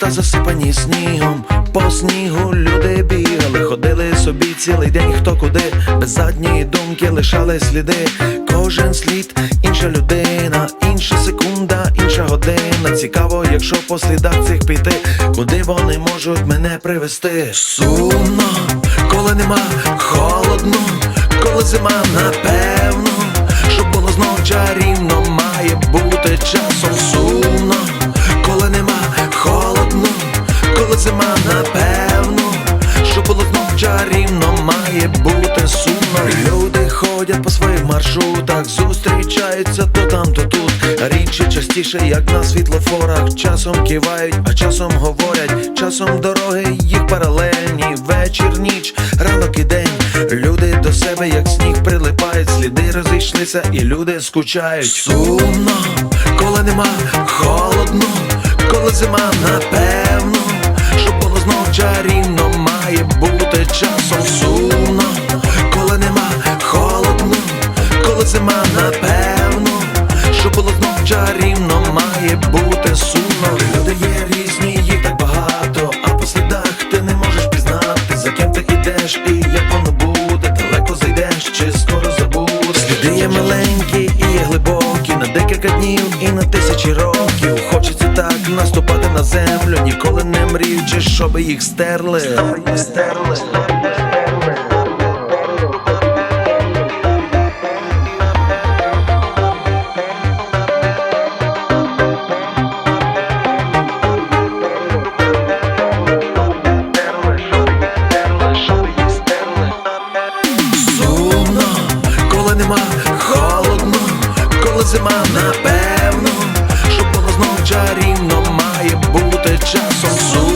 засипані снігом, по снігу люди бігали, ходили собі цілий день, хто куди, без задньої думки лишали сліди. Кожен слід, інша людина, інша секунда, інша година. Цікаво, якщо по слідах цих піти, куди вони можуть мене привести. Сумно, коли нема холодно, коли зима напевно, щоб було знов чарівно, має бути часом знов має бути сумно. Люди ходять по своїх маршрутах, зустрічаються то там, то тут. Рідше частіше, як на світлофорах, часом кивають, а часом говорять, часом дороги їх паралельні, вечір, ніч, ранок і день. Люди до себе, як сніг, прилипають, сліди розійшлися, і люди скучають. Сумно, коли нема холодно, коли зима напевно, зима напевно, щоб було знов чарівно, має бути сумно. Люди є різні, їх так багато, а по слідах ти не можеш пізнати, за ким ти ідеш і як воно буде, далеко зайдеш чи скоро забудеш. Сліди є маленькі і є глибокі, на декілька днів і на тисячі років. Хочеться так наступати на землю, ніколи не мріючи, щоби їх стерли. Стерли. зима, напевно, що було знов чарівно має бути часом сум.